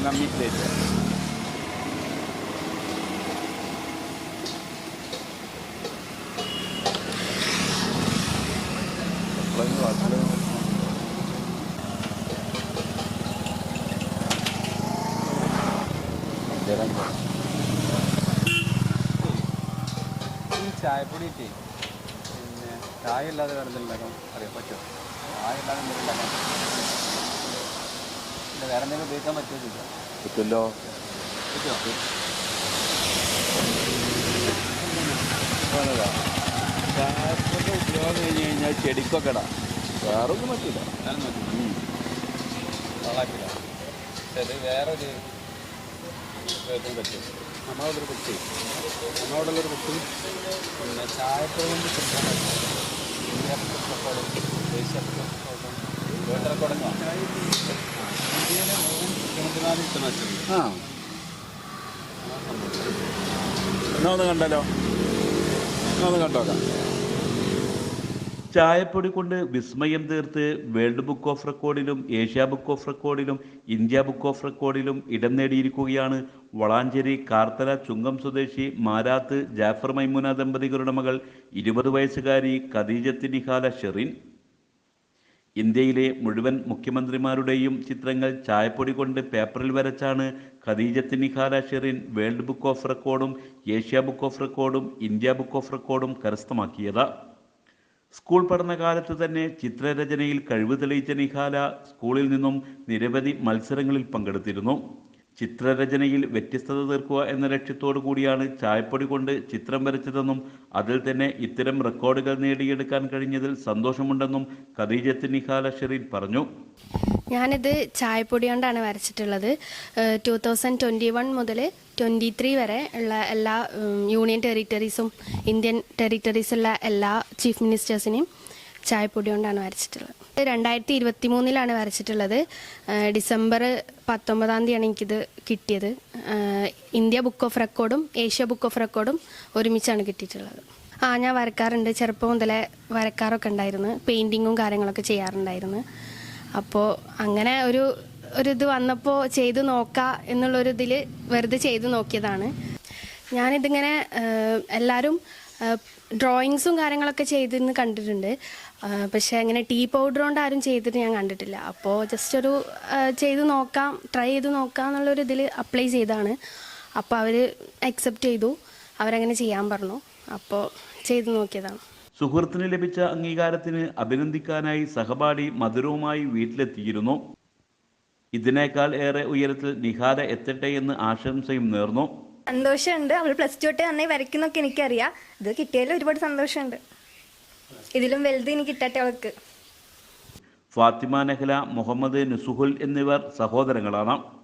plate. Water. ജലം പോലെ. ചായപ്പൊടി ഇട്ടേ പിന്നെ ചായ ഇല്ലാതെ വേറെ എന്തെങ്കിലും ഉണ്ടാക്കാൻ അറിയാം പറ്റുമോ ചായ ഇല്ലാതെ എന്തെങ്കിലും വേറെ എന്തെങ്കിലും ഉപയോഗിക്കാൻ പറ്റുമോ ചോദിക്കാം പറ്റുമല്ലോ ചായപ്പൊടി ഉപയോഗം കഴിഞ്ഞ് കഴിഞ്ഞാൽ ചെടിക്കൊക്കെ ഇടാം വേറെ ഒന്നും പറ്റില്ല മതി വളാക്കില്ല പക്ഷെ വേറെ ഒരു ഉപയോഗത്തിന് പറ്റും നമ്മളോടൊരു കുട്ടി നമ്മളോടുള്ളൊരു കുട്ടി പിന്നെ കൊണ്ട് കിട്ടാൻ പറ്റും ഇന്ത്യ റെക്കോർഡും ആ. എന്നാ ഒന്ന് കണ്ടാലോ? എന്നാ ഒന്ന് കണ്ടോക്കാം ചായപ്പൊടി കൊണ്ട് വിസ്മയം തീർത്ത് വേൾഡ് ബുക്ക് ഓഫ് റെക്കോർഡിലും ഏഷ്യ ബുക്ക് ഓഫ് റെക്കോർഡിലും ഇന്ത്യ ബുക്ക് ഓഫ് റെക്കോർഡിലും ഇടം നേടിയിരിക്കുകയാണ് വളാഞ്ചേരി കാർത്തല ചുങ്കം സ്വദേശി മാരാത്ത് ജാഫർ മൈമുന ദമ്പതികളുടെ മകൾ ഇരുപത് വയസ്സുകാരി ഖദീജത്ത് നിഹാല ഷെറിൻ. ഇന്ത്യയിലെ മുഴുവൻ മുഖ്യമന്ത്രിമാരുടെയും ചിത്രങ്ങൾ ചായപ്പൊടി കൊണ്ട് പേപ്പറിൽ വരച്ചാണ് Khadeejath Nihala Sherin world book of റെക്കോർഡും ഏഷ്യ ബുക്ക് ഓഫ് റെക്കോർഡും ഇന്ത്യ ബുക്ക് ഓഫ് റെക്കോർഡും കരസ്ഥമാക്കിയത്. സ്കൂൾ പഠനകാലത്ത് തന്നെ ചിത്രരചനയിൽ കഴിവ് തെളിയിച്ച നിഹാല സ്കൂളിൽ നിന്നും നിരവധി മത്സരങ്ങളിൽ പങ്കെടുത്തിരുന്നു. ചിത്രരചനയിൽ വ്യത്യസ്തത തീർക്കുക എന്ന ലക്ഷ്യത്തോടു കൂടിയാണ് ചായപ്പൊടി കൊണ്ട് ചിത്രം വരച്ചതെന്നും അതിൽ തന്നെ ഇത്തരം റെക്കോർഡുകൾ നേടിയെടുക്കാൻ കഴിഞ്ഞതിൽ സന്തോഷമുണ്ടെന്നും ഖദീജത്ത് നിഹാല ഷെറീൻ പറഞ്ഞു. ഞാനിത് ചായപ്പൊടി കൊണ്ടാണ് വരച്ചിട്ടുള്ളത്. ടു തൗസൻഡ് ട്വന്റി വൺ മുതൽ ട്വന്റി ത്രീ വരെ ഉള്ള എല്ലാ യൂണിയൻ ടെറിറ്ററീസും ഇന്ത്യൻ ടെറിറ്ററീസുള്ള എല്ലാ ചീഫ് മിനിസ്റ്റേഴ്സിനെയും ചായപ്പൊടി കൊണ്ടാണ് വരച്ചിട്ടുള്ളത്. രണ്ടായിരത്തി ഇരുപത്തി മൂന്നിലാണ് വരച്ചിട്ടുള്ളത് ഡിസംബർ പത്തൊമ്പതാം തീയതിയാണ് എനിക്കിത് കിട്ടിയത്. ഇന്ത്യ ബുക്ക് ഓഫ് റെക്കോർഡും ഏഷ്യ ബുക്ക് ഓഫ് റെക്കോർഡും ഒരുമിച്ചാണ് കിട്ടിയിട്ടുള്ളത്. ആ ഞാൻ വരക്കാറുണ്ട്. ചെറുപ്പം മുതലേ വരക്കാറൊക്കെ ഉണ്ടായിരുന്നു. പെയിന്റിങ്ങും കാര്യങ്ങളൊക്കെ ചെയ്യാറുണ്ടായിരുന്നു. അപ്പോൾ അങ്ങനെ ഒരു ഒരു ഇത് വന്നപ്പോൾ ചെയ്തു നോക്കാം എന്നുള്ളൊരു ഇതിൽ വെറുതെ ചെയ്തു നോക്കിയതാണ്. ഞാനിതിങ്ങനെ എല്ലാവരും ഡ്രോയിങ്സും കാര്യങ്ങളൊക്കെ ചെയ്തിരുന്ന് കണ്ടിട്ടുണ്ട്. പക്ഷെ അങ്ങനെ ടീ പൗഡർ കൊണ്ട് ആരും ചെയ്തിട്ട് ഞാൻ കണ്ടിട്ടില്ല. അപ്പോൾ ജസ്റ്റ് ഒരു ചെയ്ത് നോക്കാം ട്രൈ ചെയ്ത് നോക്കാം എന്നുള്ളൊരു ഇതിൽ അപ്ലൈ ചെയ്താണ്. അപ്പോൾ അവർ അക്സെപ്റ്റ് ചെയ്തു. അവരങ്ങനെ ചെയ്യാൻ പറഞ്ഞു. അപ്പോൾ ചെയ്ത് നോക്കിയതാണ്. സുഹൃത്തിന് ലഭിച്ച അംഗീകാരത്തിന് അഭിനന്ദിക്കാനായി സഹപാഠി മധുരവുമായി വീട്ടിലെത്തിയിരുന്നു. ഇതിനേക്കാൾ ഏറെ ഉയരത്തിൽ നിഹാര എത്തട്ടെ എന്ന് ആശംസയും നേർന്നു. സന്തോഷമുണ്ട്. അവൾ പ്ലസ് ടു തൊട്ട് നന്നായി വരയ്ക്കുന്നൊക്കെ എനിക്കറിയാം. ഇത് കിട്ടിയാലും ഒരുപാട് സന്തോഷമുണ്ട്. ഇതിലും വലുത് ഇനി കിട്ടട്ടെ അവൾക്ക്. ഫാത്തിമ നഹ്ല മുഹമ്മദ് നുസുഹുൽ എന്നിവർ സഹോദരങ്ങളാണ്.